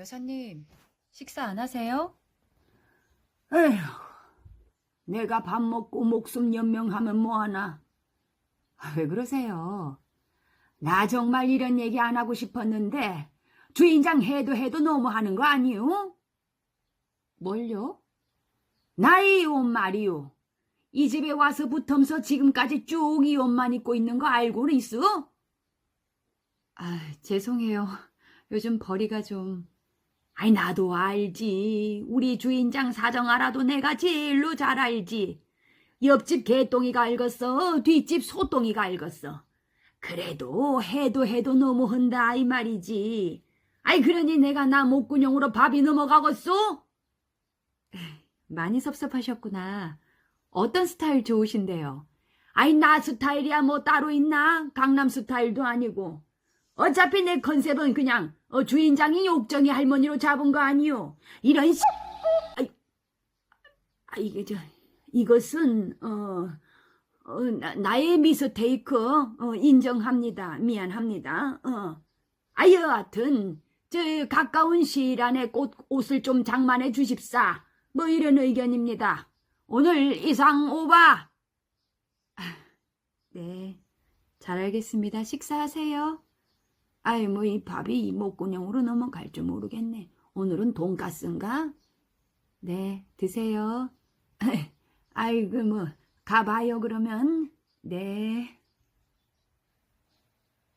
여사님, 식사 안 하세요? 에휴, 내가 밥 먹고 목숨 연명하면 뭐하나. 아, 왜 그러세요? 나 정말 이런 얘기 안 하고 싶었는데 주인장 해도 해도 너무하는 거 아니오? 뭘요? 나이 옷 말이오. 이 집에 와서 붙으면서 지금까지 쭉 이 옷만 입고 있는 거 알고는 있어? 아, 죄송해요. 요즘 벌이가 좀... 아이 나도 알지. 우리 주인장 사정 알아도 내가 제일로 잘 알지. 옆집 개똥이가 읽었어. 뒷집 소똥이가 읽었어. 그래도 해도 해도 너무 한다 이 말이지. 아이 그러니 내가 나 목구녕으로 밥이 넘어가겠소? 많이 섭섭하셨구나. 어떤 스타일 좋으신데요? 아이 나 스타일이야 뭐 따로 있나? 강남 스타일도 아니고. 어차피 내 컨셉은 그냥 어, 주인장이 욕정이 할머니로 잡은 거 아니오. 이런 씨. 아이, 아 이게 저 이것은 어, 어 나, 나의 미스테이크 어, 인정합니다. 미안합니다. 어. 아 여하튼 저 가까운 시일 안에 꽃 옷을 좀 장만해 주십사. 뭐 이런 의견입니다. 오늘 이상 오바. 네, 잘 알겠습니다. 식사하세요. 아이 뭐 이 밥이 이 목구녕으로 넘어갈 줄 모르겠네. 오늘은 돈가스인가? 네, 드세요. 아이고 뭐 가봐요 그러면. 네.